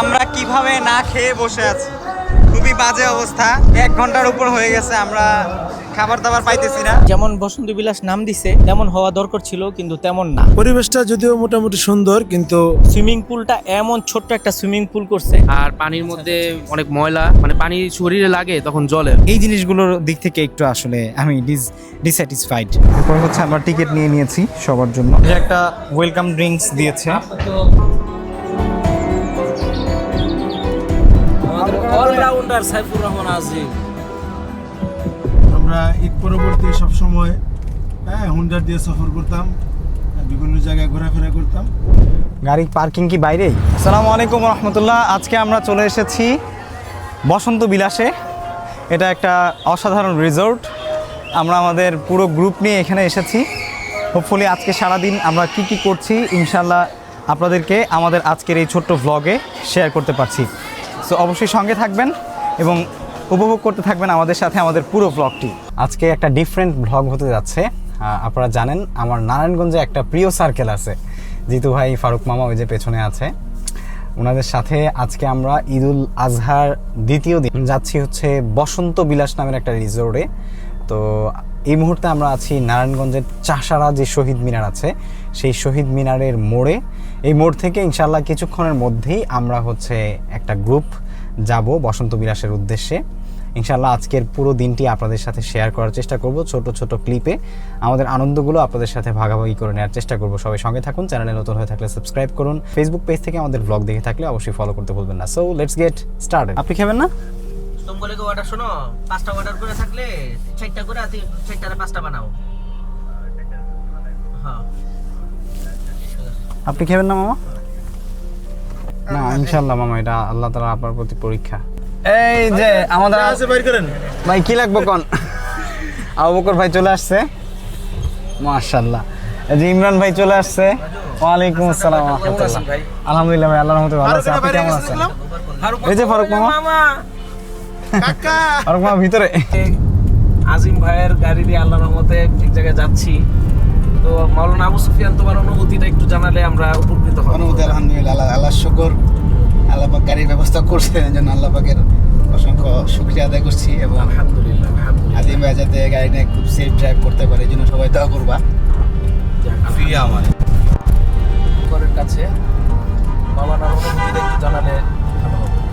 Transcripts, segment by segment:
আমরা কীভাবে না খেয়ে বসে আছি? খুবই বাজে অবস্থা। এক ঘণ্টার উপর হয়ে গেছে আমরা খাবার দাবার পাইতেছি না। যেমন বসন্ত বিলাস নাম দিছে তেমন হওয়া দরকার ছিল কিন্তু তেমন না। পরিবেশটা যদিও মোটামুটি সুন্দর কিন্তু সুইমিং পুলটা এমন ছোট্ট একটা সুইমিং পুল করছে। আর পানির মধ্যে অনেক ময়লা মানে পানি শরীরে লাগে তখন জলে। এই জিনিসগুলোর দিক থেকে একটু আসলে আমি ডিসস্যাটিসফাইড এরপর হচ্ছে আমরা টিকিট নিয়ে নিয়েছি সবার জন্য। একটা ওয়েলকাম ড্রিঙ্কস দিয়েছে। সাইফুর রহমান আজিম। আমরা ঈদ পরবর্তী সবসময় হ্যাঁ হুন্ডার দিয়ে সফর করতাম বিভিন্ন জায়গায় ঘোরাফেরা করতাম। গাড়ি পার্কিং কি বাইরে? আসসালামু আলাইকুম রহমতুল্লাহ আজকে আমরা চলে এসেছি বসন্ত বিলাসে। এটা একটা অসাধারণ রিসোর্ট আমরা আমাদের পুরো গ্রুপ নিয়ে এখানে এসেছি। হোপফুলি আজকে সারাদিন আমরা কি কি করছি ইনশাল্লাহ আপনাদেরকে আমাদের আজকের এই ছোট্ট ভ্লগে শেয়ার করতে পারছি। সো অবশ্যই সঙ্গে থাকবেন। এবং উপভোগ করতে থাকবেন আমাদের সাথে আমাদের পুরো ব্লগটি আজকে একটা ডিফারেন্ট ভ্লগ হতে যাচ্ছে। আপনারা জানেন, আমার নারায়ণগঞ্জে একটা প্রিয় সার্কেল আছে। জিতু ভাই, ফারুক মামা ওই যে পেছনে আছে। ওনাদের সাথে আজকে আমরা ঈদুল আজহার দ্বিতীয় দিন যাচ্ছি হচ্ছে বসন্ত বিলাস নামের একটা রিসোর্টে তো এই মুহূর্তে আমরা আছি নারায়ণগঞ্জের চাষারা যে শহীদ মিনার আছে, সেই শহীদ মিনারের মোড়ে। এই মোড় থেকে ইনশাল্লাহ কিছুক্ষণের মধ্যেই আমরা হচ্ছে একটা গ্রুপ যাব বসন্ত বিলাসের উদ্দেশ্যে। ইনশাল্লাহ আজকের পুরো দিনটি আপনাদের সাথে শেয়ার করার চেষ্টা করব। ছোট ছোট ক্লিপে আমাদের আনন্দগুলো আপনাদের সাথে ভাগাভাগি করে নেওয়ার চেষ্টা করব। সবাই সঙ্গে থাকুন চ্যানেলে নতুন হয়ে থাকলে সাবস্ক্রাইব করুন। ফেসবুক পেজ থেকে আমাদের ব্লগ দেখে থাকলে অবশ্যই ফলো করতে ভুলবেন না। সো লেটস গেট স্টার্ট আপনি খাবেন না? তোমাকে অর্ডার শোনো। পাঁচটা অর্ডার করে থাকলে চারটা করে আতি চারটারে পাঁচটা বানাও। হ্যাঁ। আপনি খাবেন না মামা? না ইনশাল্লাহ মামা এটা আল্লাহ তালা আপনার প্রতি পরীক্ষা। এই যে আমাদের আছে বাইর করেন। ভাই কি লাগবে কোন? আবু বকর ভাই চলে আসছে। মাশাআল্লাহ। এই যে ইমরান ভাই চলে আসছে। ওয়ালাইকুম আসসালাম রাহমাতুল্লাহ। আলহামদুলিল্লাহ ভাই আল্লাহর রহমতে ভালো আছি। আপনি কেমন আছেন? এই যে ফারুক মামা। কাকা। ফারুক মামা ভিতরে। আজিম ভাইয়ের গাড়ি দিয়ে আল্লাহর রহমতে এক জায়গায় যাচ্ছি। তো মাওলানা আবু সুফিয়ান তোমার অনুভূতিটা একটু জানালে আমরা উপকৃত হব। অনুমতি আলহামদুলিল্লাহ আল্লাহ শুকর। আল্লাহ পাক গাড়ির ব্যবস্থা করছেন এই জন্য আল্লাহ পাকের অসংখ্য শুক্রিয়া আদায় করছি এবং আলহামদুলিল্লাহ আলহামদুলিল্লাহ। আদিম ভাই যাতে গাড়ি নিয়ে খুব সেফ ড্রাইভ করতে পারে এই জন্য সবাই দোয়া করবা। ফিয়া আমার করের কাছে মাওলানার অনুভূতিটা একটু জানালে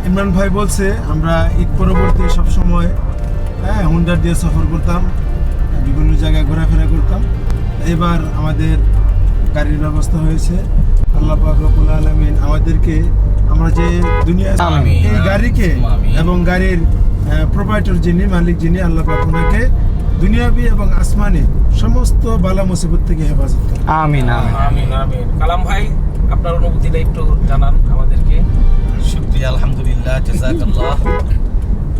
ইমরান ভাই বলছে আমরা ঈদ পরবর্তী সবসময় হ্যাঁ হুন্ডার দিয়ে সফর করতাম বিভিন্ন জায়গায় ঘোরাফেরা করতাম। এবার আমাদের গাড়ির ব্যবস্থা হয়েছে। আল্লাহ পাক রব্বুল আলামিন আমাদেরকে আমরা যে দুনিয়া এই গাড়িকে এবং গাড়ির প্রোভাইডার যিনি মালিক যিনি আল্লাহ পাক ওনাকে দুনিয়াবি এবং আসমানি সমস্ত বালা মুসিবত থেকে হেফাজত করে আমিন আমিন। আমিন আমিন। কালাম ভাই আপনার অনুভূতিটা একটু জানান আমাদেরকে। শুক্রিয়া আলহামদুলিল্লাহ জাজাকাল্লাহ।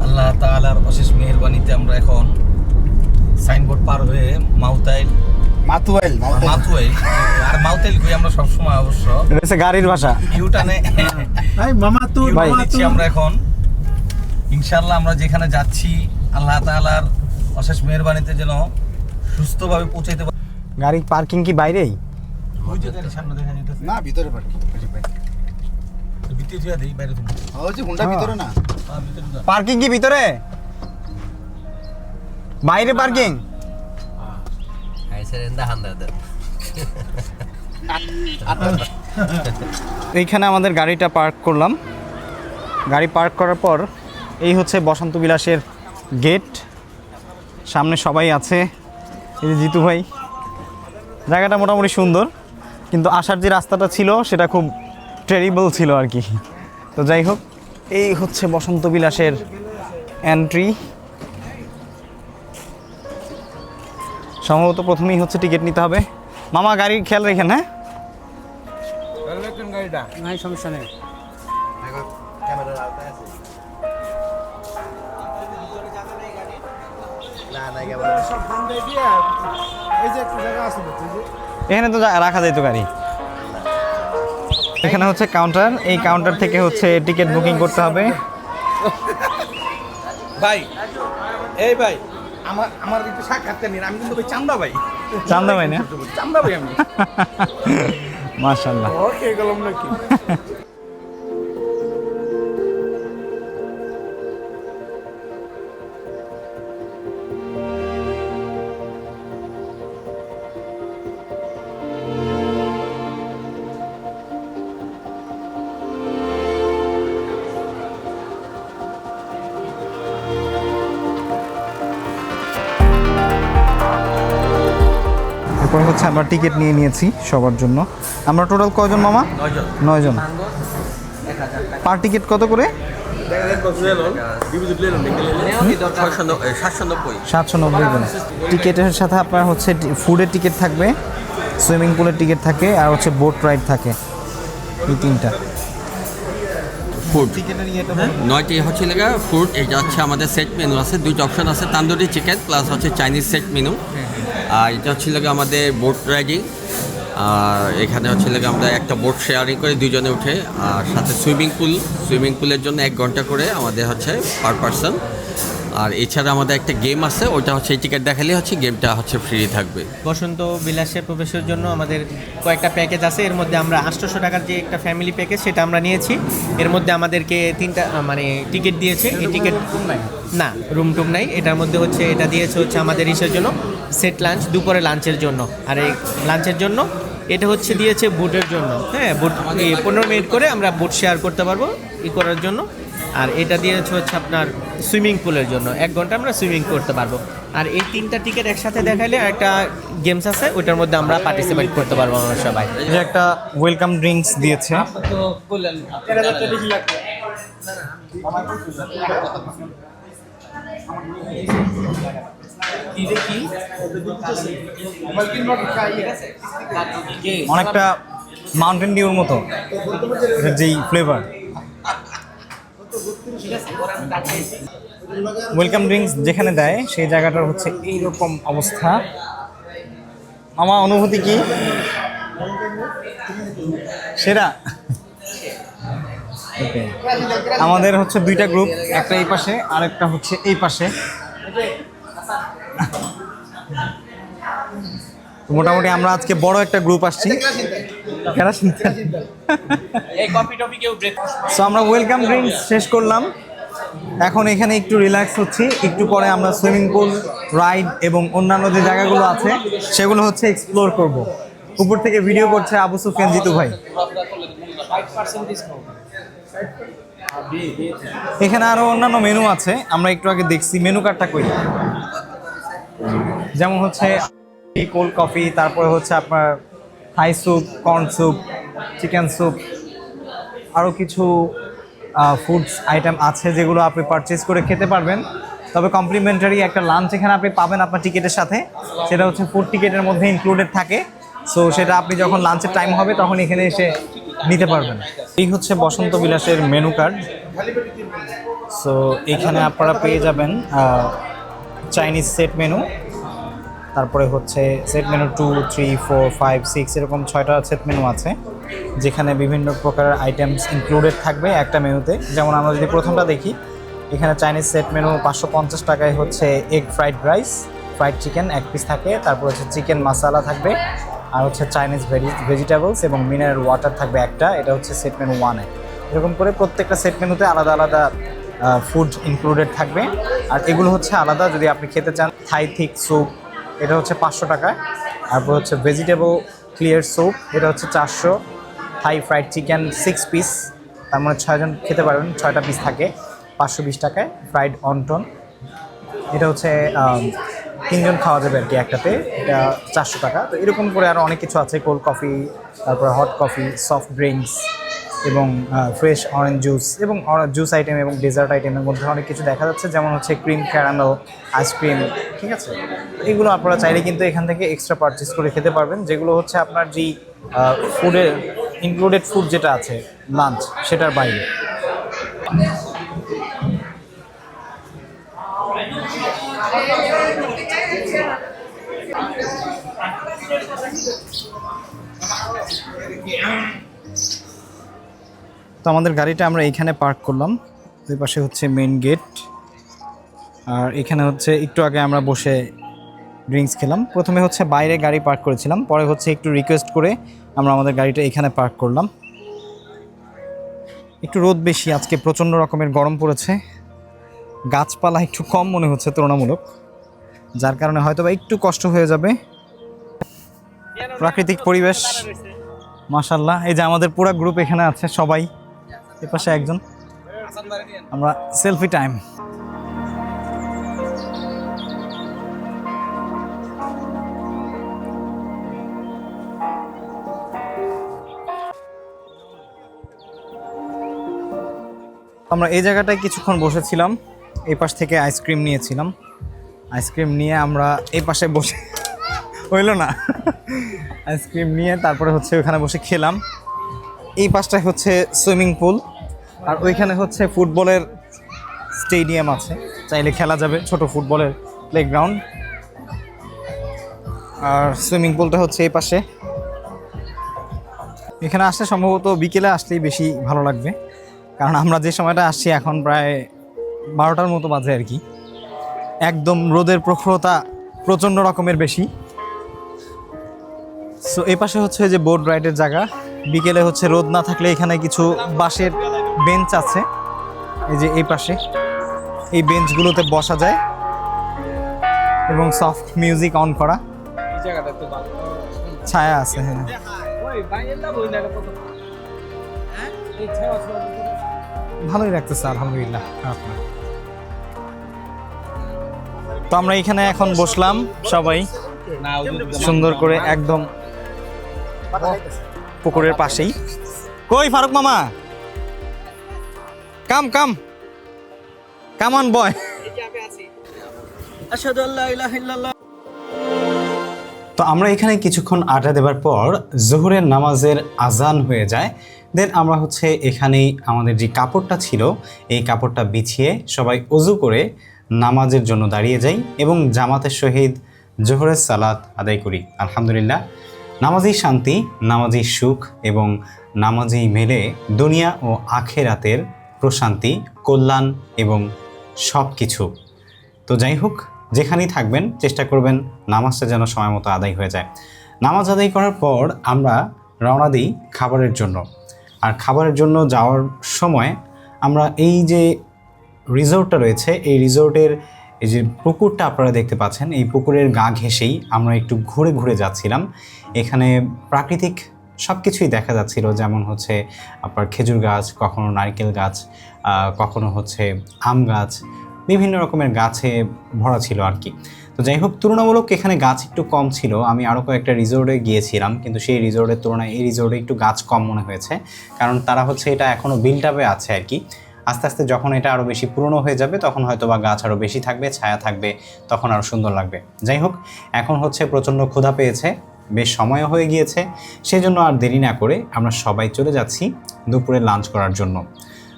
আল্লাহ তাআলার অশেষ মেহেরবানিতে আমরা এখন সাইনবোর্ড পার হয়ে মাউতাইল মাতুয়াইল মাতুয়াইল আর মাউতাইল কই আমরা সবসময় অবশ্য। এটা হচ্ছে গাড়ির ভাষা। ইউটানে ভাই মামা ভাই, মামা আমরা এখন। ইনশাআল্লাহ আমরা যেখানে যাচ্ছি আল্লাহ তাআলার অশেষ মেহেরবানিতে যেন সুস্থভাবে পৌঁছাইতে পারি। গাড়ি পার্কিং কি বাইরেই? ওই যে গাড়ি সামনে দেখা যাইতেছে না ভিতরে পার্কি ভিতরে থুয়া দেই বাইরে তুমি ওই যে হুন্ডা ভিতরে না? ভিতরে পার্কিং কি ভিতরে? বাইরে পার্কিং এইখানে আমাদের গাড়িটা পার্ক করলাম। গাড়ি পার্ক করার পর এই হচ্ছে বসন্ত বিলাসের গেট। সামনে সবাই আছে। এই যে জিতু ভাই। জায়গাটা মোটামুটি সুন্দর, কিন্তু আসার যে রাস্তাটা ছিল সেটা খুব টেরিবল ছিল আর কি। তো যাই হোক, এই হচ্ছে বসন্ত বিলাসের এন্ট্রি সম্ভবত প্রথমেই হচ্ছে টিকিট নিতে হবে। মামা গাড়ি খেয়াল রেখেন হ্যাঁ? এই যে একটা জায়গা আছে তো, এই যে এখানে তো রাখা যায় তো গাড়ি। এখানে হচ্ছে কাউন্টার এই কাউন্টার থেকে হচ্ছে টিকিট বুকিং করতে হবে। ভাই এই ভাই আমার আমার একটু সাক্ষাৎকার নিন আমি কিন্তু চান্দা ভাই। চান্দা ভাই না? চান্দা ভাই আমি। মাশাআল্লাহ। ওকে গেলাম নাকি? তারপরে হচ্ছে আমরা টিকিট নিয়ে নিয়েছি সবার জন্য। আমরা টোটাল কয়জন মামা? নয়জন। পার টিকিট কত করে? সাতশো নব্বই করে টিকিটের সাথে আপনার হচ্ছে ফুডের টিকিট থাকবে সুইমিং পুলের টিকিট থাকে আর হচ্ছে বোট রাইড থাকে। এই তিনটা। ফুড নয়টি হচ্ছে লেগা ফুড এটা হচ্ছে আমাদের সেট মেনু আছে দুইটা অপশন আছে তান্দুরি চিকেন প্লাস হচ্ছে চাইনিজ সেট মেনু আর এটা হচ্ছে লেগে আমাদের বোট রাইডিং আর এখানে হচ্ছে লেগে আমরা একটা বোট শেয়ারিং করে দুজনে উঠে, আর সাথে সুইমিং পুল সুইমিং পুলের জন্য এক ঘণ্টা করে আমাদের হচ্ছে পার পার্সন আর এছাড়া আমাদের একটা গেম আছে ওইটা হচ্ছে টিকিট দেখালে হচ্ছে গেমটা হচ্ছে ফ্রি থাকবে। বসন্ত বিলাসে প্রবেশের জন্য আমাদের কয়েকটা প্যাকেজ আছে, এর মধ্যে আমরা আটশোশো টাকার যে একটা ফ্যামিলি প্যাকেজ সেটা আমরা নিয়েছি। এর মধ্যে আমাদেরকে তিনটা মানে টিকিট দিয়েছে, এই টিকিট না রুম টুম নাই, এটার মধ্যে হচ্ছে, এটা দিয়েছে হচ্ছে আমাদের ইসের জন্য। সেট লাঞ্চ দুপুরে লাঞ্চের জন্য। আর এই লাঞ্চের জন্য এটা হচ্ছে দিয়েছে বুটের জন্য। হ্যাঁ বুট পনেরো মিনিট করে আমরা বুট শেয়ার করতে পারব ই করার জন্য। আর এটা দিয়েছে হচ্ছে আপনার সুইমিং পুলের জন্য। এক ঘণ্টা আমরা সুইমিং করতে পারব। আর এই তিনটা টিকিট একসাথে দেখাইলে একটা গেমস আছে, ওইটার মধ্যে আমরা পার্টিসিপেট করতে পারব আমরা সবাই। একটা ওয়েলকাম ড্রিঙ্কস দিয়েছে। অনেকটা মাউন্টেন ডিউর মতো। যেই ফ্লেভার ওয়েলকাম ড্রিঙ্কস যেখানে দেয়, সেই জায়গাটার হচ্ছে এইরকম অবস্থা। আমার অনুভূতি কি? সেরা। আমাদের হচ্ছে দুইটা গ্রুপ একটা এই পাশে আর একটা হচ্ছে এই পাশে। তো মোটামুটি আমরা আজকে বড় একটা গ্রুপ আসছি। সো আমরা ওয়েলকাম ড্রিঙ্কস শেষ করলাম। এখন এখানে একটু রিল্যাক্স হচ্ছি। একটু পরে আমরা সুইমিং পুল রাইড এবং অন্যান্য যে জায়গাগুলো আছে সেগুলো হচ্ছে এক্সপ্লোর করব। উপর থেকে ভিডিও করছে আবু সুফিয়ান জিতু ভাই। এখানে আরও অন্যান্য মেনু আছে। আমরা একটু আগে দেখছি মেনু কার্ডটা কই? যেমন হচ্ছে কোল্ড কফি তারপরে হচ্ছে আপনার Thai soup corn soup chicken soup আরও কিছু ফুডস আইটেম আছে যেগুলো আপনি পারচেস করে খেতে পারবেন। তবে কমপ্লিমেন্টারি একটা লাঞ্চ এখানে আপনি পাবেন আপনার টিকিটের সাথে। সেটা হচ্ছে ফুড টিকিটের মধ্যে ইনক্লুডেড থাকে। সো সেটা আপনি যখন লাঞ্চের টাইম হবে, তখন এখানে এসে নিতে পারবেন। এই হচ্ছে বসন্ত বিলাসের মেনু কার্ড সো এখানে আপনারা পেয়ে যাবেন চাইনিজ সেট মেনু তারপরে হচ্ছে set menu two three four five six এরকম ছয়টা সেট মেনু আছে, যেখানে বিভিন্ন প্রকারের আইটেমস ইনক্লুডেড থাকবে একটা মেনুতে যেমন আমরা যদি প্রথমটা দেখি, এখানে চাইনিজ সেট মেনু পাঁচশো পঞ্চাশ টাকায় হচ্ছে egg fried rice fried chicken এক পিস থাকে, তারপর হচ্ছে চিকেন মশালা থাকবে, আর হচ্ছে চাইনিজ ভেজিটেবলস এবং মিনারেল ওয়াটার থাকবে একটা, এটা হচ্ছে সেট মেনু ওয়ানে এরকম করে প্রত্যেকটা সেট মেনুতে আলাদা আলাদা ফুড ইনক্লুডেড থাকবে। আর এগুলো হচ্ছে আলাদা, যদি আপনি খেতে চান থাই থিক স্যুপ এটা হচ্ছে পাঁচশো টাকা তারপর হচ্ছে ভেজিটেবল ক্লিয়ার স্যুপ এটা হচ্ছে চারশো। Thai fried chicken six piece তার মানে ছয়জন খেতে পারবেন, ছয়টা পিস থাকে, পাঁচশো বিশ টাকায় ফ্রাইড অনটন এটা হচ্ছে তিনজন খাওয়া যাবে আর কি একটাতে, এটা চারশো টাকা। তো এরকম করে আরও অনেক কিছু আছে কোল্ড কফি তারপরে হট কফি সফট ড্রিঙ্কস এবং ফ্রেশ অরেঞ্জ জুস এবং জুস আইটেম এবং ডেজার্ট আইটেমের মধ্যে অনেক কিছু দেখা যাচ্ছে। যেমন হচ্ছে ক্রিম ক্যারামেল আইসক্রিম ঠিক আছে? এগুলো আপনারা চাইলে কিন্তু এখান থেকে এক্সট্রা পারচেস করে খেতে পারবেন। যেগুলো হচ্ছে আপনার যেই ফুডের ইনক্লুডেড ফুড যেটা আছে লাঞ্চ সেটার বাইরে। তো আমাদের গাড়িটা আমরা এইখানে পার্ক করলাম। ওই পাশে হচ্ছে মেন গেট আর এখানে হচ্ছে একটু আগে আমরা বসে ড্রিঙ্কস খেলাম। প্রথমে হচ্ছে বাইরে গাড়ি পার্ক করেছিলাম, পরে হচ্ছে একটু রিকোয়েস্ট করে আমরা আমাদের গাড়িটা এখানে পার্ক করলাম। একটু রোদ বেশি, আজকে প্রচণ্ড রকমের গরম পড়েছে। গাছপালা একটু কম মনে হচ্ছে তুলনামূলক, যার কারণে হয়তো বা একটু কষ্ট হয়ে যাবে। প্রাকৃতিক পরিবেশ মাশাল্লাহ এই যে আমাদের পুরো গ্রুপ এখানে আছে সবাই। এপাশে একজন। আমরা সেলফি টাইম আমরা এই জায়গাটায় কিছুক্ষণ বসেছিলাম। এই পাশ থেকে আইসক্রিম নিয়েছিলাম। আইসক্রিম নিয়ে আমরা এই পাশে বসে হইল না। আইসক্রিম নিয়ে তারপরে হচ্ছে ওখানে বসে খেলাম। এই পাশটায় হচ্ছে সুইমিং পুল আর ওইখানে হচ্ছে ফুটবলের স্টেডিয়াম আছে। চাইলে খেলা যাবে ছোট ফুটবলের প্লেগ্রাউন্ড আর সুইমিং পুলটা হচ্ছে এই পাশে। এখানে আসলে সম্ভবত বিকেলে আসলেই বেশি ভালো লাগবে। কারণ আমরা যে সময়টা আসছি এখন প্রায় বারোটার মতো বাজে আর কি। একদম রোদের প্রখরতা প্রচণ্ড রকমের বেশি। সো এই পাশে হচ্ছে যে বোট রাইডের জায়গা। বিকেলে হচ্ছে রোদ না থাকলে এখানে কিছু বাঁশের বেঞ্চ আছে। এই যে এই পাশে। এই বেঞ্চগুলোতে বসা যায়। এবং সফট মিউজিক অন করা। ছায়া আছে হ্যাঁ। ভালোই লাগতেছে, আলহামদুলিল্লাহ। না। তো আমরা এখানে এখন বসলাম সবাই। সুন্দর করে একদম পুকুরের পাশেই। কই ফারুক মামা? কাম কাম। কামান বয় তো আমরা এখানে কিছুক্ষণ আড্ডা দেওয়ার পর জোহরের নামাজের আজান হয়ে যায়। দেন আমরা হচ্ছে এখানেই আমাদের যে কাপড়টা ছিল এই কাপড়টা বিছিয়ে সবাই অজু করে নামাজের জন্য দাঁড়িয়ে যাই এবং জামাতের সহিত জোহরের সালাত আদায় করি। আলহামদুলিল্লাহ। নামাজই শান্তি নামাজই সুখ এবং নামাজই মেলে দুনিয়া ও আখেরাতের প্রশান্তি, কল্যাণ এবং সব কিছু তো যাই হোক, যেখানেই থাকবেন, চেষ্টা করবেন নামাজটা যেন সময় মতো আদায় হয়ে যায়। নামাজ আদায় করার পর আমরা রওনা দিই খাবারের জন্য। আর খাবারের জন্য যাওয়ার সময় আমরা এই যে রিসোর্টটা রয়েছে, এই রিসোর্টের এই যে পুকুরটা আপনারা দেখতে পাচ্ছেন, এই পুকুরের গা ঘেঁষেই আমরা একটু ঘুরে ঘুরে যাচ্ছিলাম। এখানে প্রাকৃতিক সব কিছুই দেখা যাচ্ছিল। যেমন হচ্ছে আপনার খেজুর গাছ, কখনো নারকেল গাছ কখনো হচ্ছে আম গাছ, বিভিন্ন রকমের গাছে ভরা ছিল আর কি। তো যাই হোক, তুলনামূলক এখানে গাছ একটু কম ছিল। আমি আরও কয়েকটা রিসোর্টে গিয়েছিলাম, কিন্তু সেই রিসোর্টের তুলনায় এই রিসোর্টে একটু গাছ কম মনে হয়েছে। কারণ তারা হচ্ছে এটা এখনও বিল্ট আপে আছে আর কি। আস্তে আস্তে যখন এটা আরও বেশি পুরনো হয়ে যাবে, তখন হয়তো বা গাছ আরও বেশি থাকবে, ছায়া থাকবে, তখন আরও সুন্দর লাগবে। যাই হোক, এখন হচ্ছে প্রচণ্ড ক্ষুধা পেয়েছে। বেশ সময়ও হয়ে গিয়েছে সেই জন্য আর দেরি না করে আমরা সবাই চলে যাচ্ছি দুপুরে লাঞ্চ করার জন্য।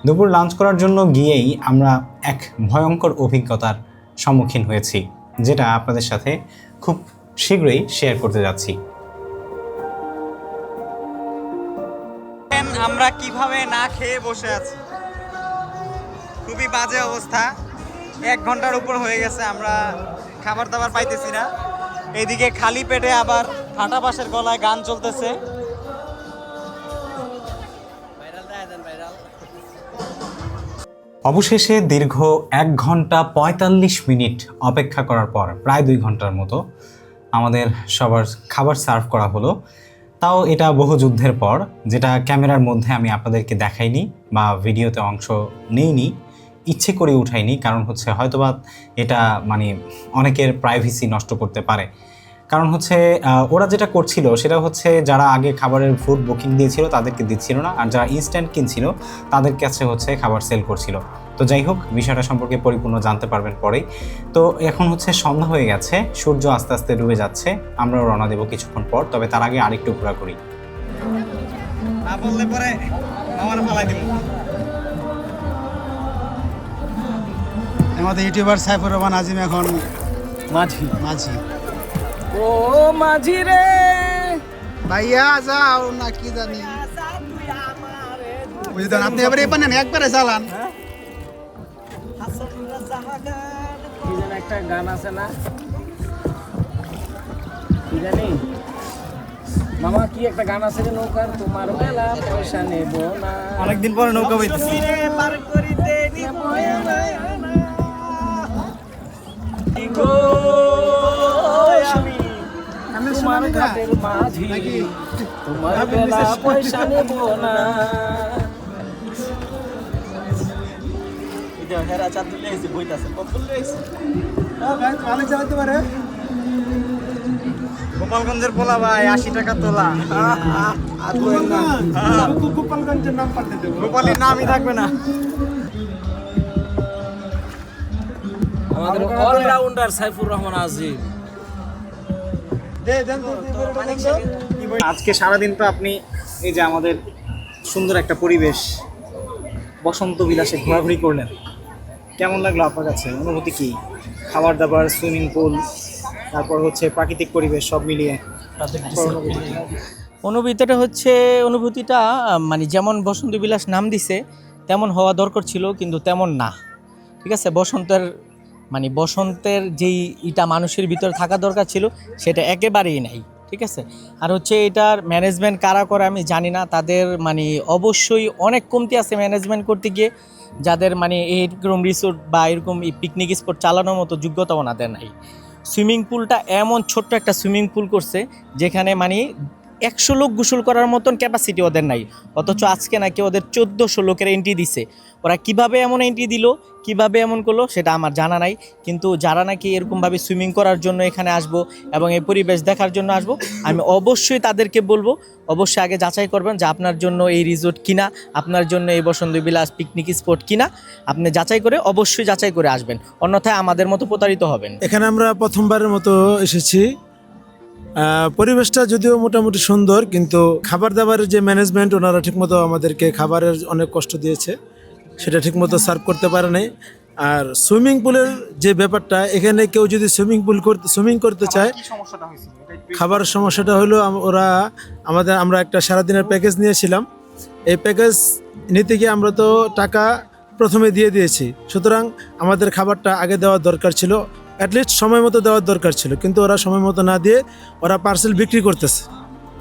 দুপুর লাঞ্চ করার জন্য গিয়েই আমরা এক ভয়ঙ্কর অভিজ্ঞতার সম্মুখীন হয়েছি, যেটা আপনাদের সাথে খুব শীঘ্রই শেয়ার করতে যাচ্ছি। আমরা কীভাবে না খেয়ে বসে আছি? খুবই বাজে অবস্থা। এক ঘণ্টার উপর হয়ে গেছে, আমরা খাবার দাবার পাইতেছি না। এইদিকে খালি পেটে আবার ফাটা পাশের গলায় গান চলতেছে। অবশেষে দীর্ঘ এক ঘণ্টা পঁয়তাল্লিশ মিনিট অপেক্ষা করার পর প্রায় দুই ঘণ্টার মতো আমাদের সবার খাবার সার্ভ করা হলো। তাও এটা বহু যুদ্ধের পর, যেটা ক্যামেরার মধ্যে আমি আপনাদেরকে দেখাইনি বা ভিডিওতে অংশ নেইনি, ইচ্ছে করে উঠাইনি, কারণ হচ্ছে হয়তোবা এটা মানে অনেকের প্রাইভেসি নষ্ট করতে পারে। কারণ হচ্ছে ওরা যেটা করছিল সেটা হচ্ছে যারা আগে খাবারের ফুড বুকিং দিয়েছিল তাদেরকে দিচ্ছিল না। আর যারা ইনস্ট্যান্ট কিনছিল তাদের কাছে হচ্ছে খাবার সেল করছিল। তো যাই হোক বিষয়টা সম্পর্কে পরিপূর্ণ জানতে পারবেন পরেই। তো এখন হচ্ছে সন্ধ্যা হয়ে গেছে সূর্য আস্তে আস্তে ডুবে যাচ্ছে আমরাও রওনা দেবো কিছুক্ষণ পর তবে তার আগে আরেকটু ঘোরাঘুরি। না বললে পরে আমার ফালাই দিব। আমাদের ইউটিউবার সাইফুর রহমান আজিম এখন মাঝি। মাঝি। ও মাঝি রে। ভাইয়া যাও না কি জানি। বুঝলেন আপনি এবারে এবার নেন একবারে চালান। কি যেন একটা গান আছে না? কি জানি? মামা কি একটা গান আছে যে নৌকার? তোমার বেলা পয়সা নেব না। অনেকদিন পরে নৌকা বইতেছি গো, আমি তোমার ঘাটের মাঝি তোমার বেলা পয়সা নেব না। গোপালগঞ্জের পোলা ভাই আশি টাকা তোলা। হ্যাঁ, হ্যাঁ। গোপালগঞ্জের নাম পাল্টে গোপালের নামই থাকবে না। আমাদের অলরাউন্ডার সাইফুর রহমান আজিম। আজকে সারাদিন তো আপনি এই যে আমাদের সুন্দর একটা পরিবেশ বসন্ত বিলাসে ঘোরাঘুরি করলেন। কেমন লাগল আপনার কাছে? অনুভূতি কি? খাবার দাবার সুইমিং পুল তারপর হচ্ছে প্রাকৃতিক পরিবেশ সব মিলিয়ে অনুভূতিটা হচ্ছে অনুভূতিটা মানে যেমন বসন্ত বিলাস নাম দিছে তেমন হওয়া দরকার ছিল কিন্তু তেমন না। ঠিক আছে? বসন্তের মানে বসন্তের যেই ইটা মানুষের ভিতরে থাকা দরকার ছিল, সেটা একেবারেই নাই, ঠিক আছে? আর হচ্ছে এটার ম্যানেজমেন্ট কারা করে আমি জানি না, তাদের মানে অবশ্যই অনেক কমতি আছে ম্যানেজমেন্ট করতে গিয়ে, যাদের মানে এইরকম রিসোর্ট বা এরকম পিকনিক স্পট চালানোর মতো যোগ্যতা ওনাদের নাই। সুইমিং পুলটা এমন ছোট্ট একটা সুইমিং পুল করছে, যেখানে মানে একশো লোক গোসল করার মতন ক্যাপাসিটি ওদের নাই, অথচ আজকে নাকি ওদের চোদ্দোশো লোকের এন্ট্রি দিছে। ওরা কীভাবে এমন এন্ট্রি দিল, কীভাবে এমন করল সেটা আমার জানা নাই। কিন্তু যারা নাকি এরকমভাবে সুইমিং করার জন্য এখানে আসব এবং এই পরিবেশ দেখার জন্য আসব, আমি অবশ্যই তাদেরকে বলব, অবশ্যই আগে যাচাই করবেন যে আপনার জন্য এই রিসোর্ট কিনা, আপনার জন্য এই বসন্ত বিলাস পিকনিক স্পট কিনা। আপনি যাচাই করে অবশ্যই যাচাই করে আসবেন, অন্যথায় আমাদের মতো প্রতারিত হবেন এখানে আমরা প্রথমবারের মতো এসেছি। পরিবেশটা যদিও মোটামুটি সুন্দর, কিন্তু খাবার দাবারের যে ম্যানেজমেন্ট ওনারা ঠিকমতো আমাদেরকে খাবারের অনেক কষ্ট দিয়েছে। সেটা ঠিকমতো সার্ভ করতে পারে নাই। আর সুইমিং পুলের যে ব্যাপারটা এখানে কেউ যদি সুইমিং পুল করতে সুইমিং করতে চায় খাবার সমস্যাটা হলো ওরা আমাদের আমরা একটা সারাদিনের প্যাকেজ নিয়েছিলাম। এই প্যাকেজ নিতে গিয়ে আমরা তো টাকা প্রথমে দিয়ে দিয়েছি। সুতরাং আমাদের খাবারটা আগে দেওয়ার দরকার ছিল অ্যাটলিস্ট সময় মতো দেওয়ার দরকার ছিল। কিন্তু ওরা সময় মতো না দিয়ে ওরা পার্সেল বিক্রি করতেছে।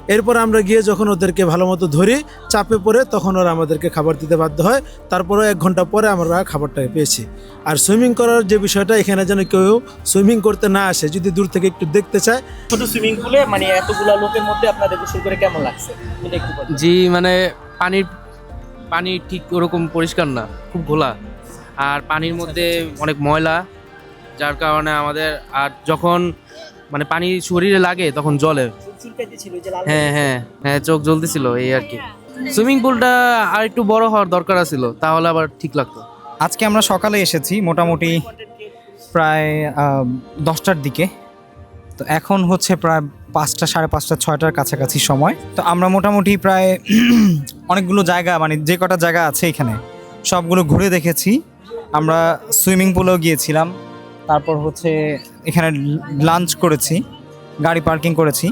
এরপর আমরা গিয়ে যখন ওদেরকে ভালো মতো ধরি চাপে পড়ে তখন ওরা আমাদেরকে খাবার দিতে বাধ্য হয়। তারপরেও এক ঘণ্টা পরে আমরা খাবারটা পেয়েছি। আর সুইমিং করার যে বিষয়টা এখানে যেন কেউ সুইমিং করতে না আসে যদি দূর থেকে একটু দেখতে চায়। ছোট সুইমিং পুলে মানে এতগুলা লোকের মধ্যে আপনাদের গোসল করে কেমন লাগছে? এটা একটু বলেন। জি মানে পানির পানি ঠিক ওরকম পরিষ্কার না খুব ঘোলা। আর পানির মধ্যে অনেক ময়লা যার কারণে আমাদের আর যখন মানে পানি শরীরে লাগে তখন জলে। হ্যাঁ হ্যাঁ হ্যাঁ চোখ জ্বলতেছিল এই আর কি। সুইমিং পুলটা আর একটু বড় হওয়ার দরকার ছিল তাহলে আবার ঠিক লাগতো। আজকে আমরা সকালে এসেছি মোটামুটি প্রায় দশটার দিকে। তো এখন হচ্ছে প্রায় পাঁচটা সাড়ে পাঁচটা ছয়টার কাছাকাছি সময়। তো আমরা মোটামুটি প্রায় অনেকগুলো জায়গা মানে যে কটা জায়গা আছে এখানে সবগুলো ঘুরে দেখেছি। আমরা সুইমিং পুলেও গিয়েছিলাম তারপর হচ্ছে এখানে লাঞ্চ করেছি গাড়ি পার্কিং করেছি।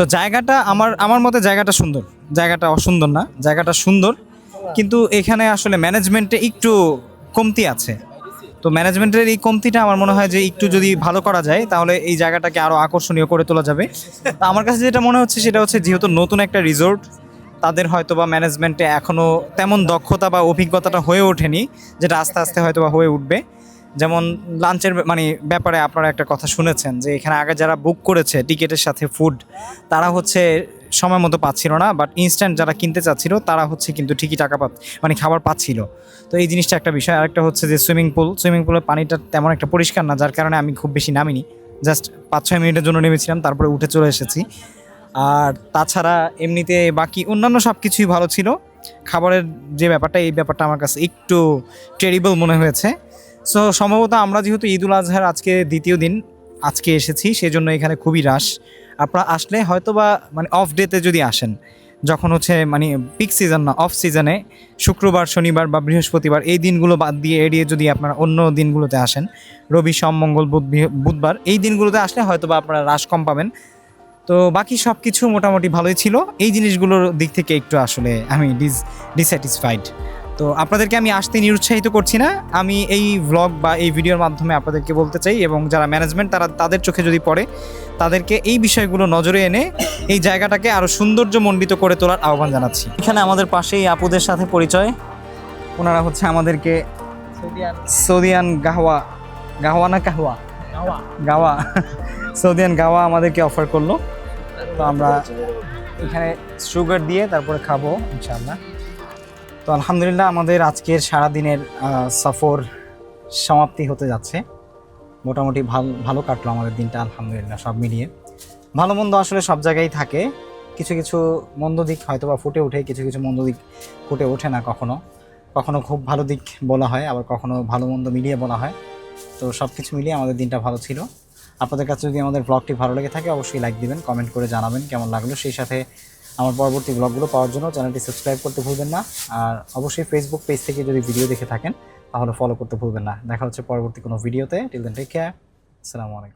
তো জায়গাটা আমার আমার মতে জায়গাটা সুন্দর। জায়গাটা অসুন্দর না, জায়গাটা সুন্দর। কিন্তু এখানে আসলে ম্যানেজমেন্টে একটু কমতি আছে। তো ম্যানেজমেন্টের এই কমতিটা আমার মনে হয় যে একটু যদি ভালো করা যায়, তাহলে এই জায়গাটাকে আরও আকর্ষণীয় করে তোলা যাবে। তা আমার কাছে যেটা মনে হচ্ছে সেটা হচ্ছে যেহেতু নতুন একটা রিসোর্ট তাদের হয়তো বা ম্যানেজমেন্টে এখনও তেমন দক্ষতা বা অভিজ্ঞতাটা হয়ে ওঠেনি, যেটা আস্তে আস্তে হয়তো বা হয়ে উঠবে। যেমন লাঞ্চের মানে ব্যাপারে আপনারা একটা কথা শুনেছেন যে এখানে আগে যারা বুক করেছে টিকিটের সাথে ফুড তারা হচ্ছে সময় মতো পাচ্ছিল না বাট ইনস্ট্যান্ট যারা কিনতে চাচ্ছিল, তারা হচ্ছে কিন্তু ঠিকই টাকা পা মানে খাবার পাচ্ছিল। তো এই জিনিসটা একটা বিষয়। আরেকটা হচ্ছে যে সুইমিং পুল সুইমিং পুলের পানিটা তেমন একটা পরিষ্কার না, যার কারণে আমি খুব বেশি নামিনি। জাস্ট পাঁচ ছয় মিনিটের জন্য নেমেছিলাম, তারপরে উঠে চলে এসেছি। আর তাছাড়া এমনিতে বাকি অন্যান্য সব কিছুই ভালো ছিল। খাবারের যে ব্যাপারটা, এই ব্যাপারটা আমার কাছে একটু টেরিবল মনে হয়েছে। সো সম্ভবত আমরা যেহেতু ঈদ উল আজহার আজকে দ্বিতীয় দিন, আজকে এসেছি, সেজন্য এখানে খুবই রাশ। আপনারা আসলে হয়তো বা মানে অফ ডেতে যদি আসেন, যখন হচ্ছে মানে পিক সিজন না অফ সিজনে শুক্রবার, শনিবার বা বৃহস্পতিবার, এই দিনগুলো বাদ দিয়ে এড়িয়ে যদি আপনারা অন্য দিনগুলোতে আসেন, রবি, সোম, মঙ্গল, বুধ বুধবার, এই দিনগুলোতে আসলে হয়তো বা আপনারা রাশ কম পাবেন। তো বাকি সব কিছু মোটামুটি ভালোই ছিল। এই জিনিসগুলোর দিক থেকে একটু আসলে আমি ডিস ডিস্যাটিসফাইড তো আপনাদেরকে আমি আসতে নিরুৎসাহিত করছি না। আমি এই ভ্লগ বা এই ভিডিওর মাধ্যমে আপনাদেরকে বলতে চাই এবং যারা ম্যানেজমেন্ট তারা তাদের চোখে যদি পড়ে তাদেরকে এই বিষয়গুলো নজরে এনে এই জায়গাটাকে আরও সৌন্দর্যমণ্ডিত করে তোলার আহ্বান জানাচ্ছি। এখানে আমাদের পাশেই আপুদের সাথে পরিচয়। ওনারা হচ্ছে আমাদেরকে সৌদিয়ান। গাহওয়া গাহওয়া না কাহওয়া? গাওয়া সৌদিয়ান গাওয়া আমাদেরকে অফার করল। তো আমরা এখানে সুগার দিয়ে তারপরে খাব ইনশাআল্লাহ। তো আলহামদুলিল্লাহ আমাদের আজকের সারাদিনের সফর সমাপ্তি হতে যাচ্ছে। মোটামুটি ভালো ভালো কাটলো আমাদের দিনটা, আলহামদুলিল্লাহ, সব মিলিয়ে। ভালো মন্দ আসলে সব জায়গায় থাকে। কিছু কিছু মন্দ দিক হয়তো বা ফুটে ওঠে, কিছু কিছু মন্দ দিক ফুটে ওঠে না কখনো। কখনো খুব ভালো দিক বলা হয়, আবার কখনো ভালো মন্দ মিলিয়ে বলা হয়। তো সব কিছু মিলিয়ে আমাদের দিনটা ভালো ছিল। আপনাদের কাছে যদি আমাদের ব্লগটি ভালো লেগে থাকে, অবশ্যই লাইক দিবেন কমেন্ট করে জানাবেন কেমন লাগল। সেই সাথে আমার পরবর্তী ব্লগগুলো পাওয়ার জন্য চ্যানেলটি সাবস্ক্রাইব করতে ভুলবেন না। আর অবশ্যই ফেসবুক পেজ থেকে যদি ভিডিও দেখে থাকেন, তাহলে ফলো করতে ভুলবেন না। দেখা হচ্ছে পরবর্তী কোনো ভিডিওতে টিল দেন টেক কেয়ার আসসালামু আলাইকুম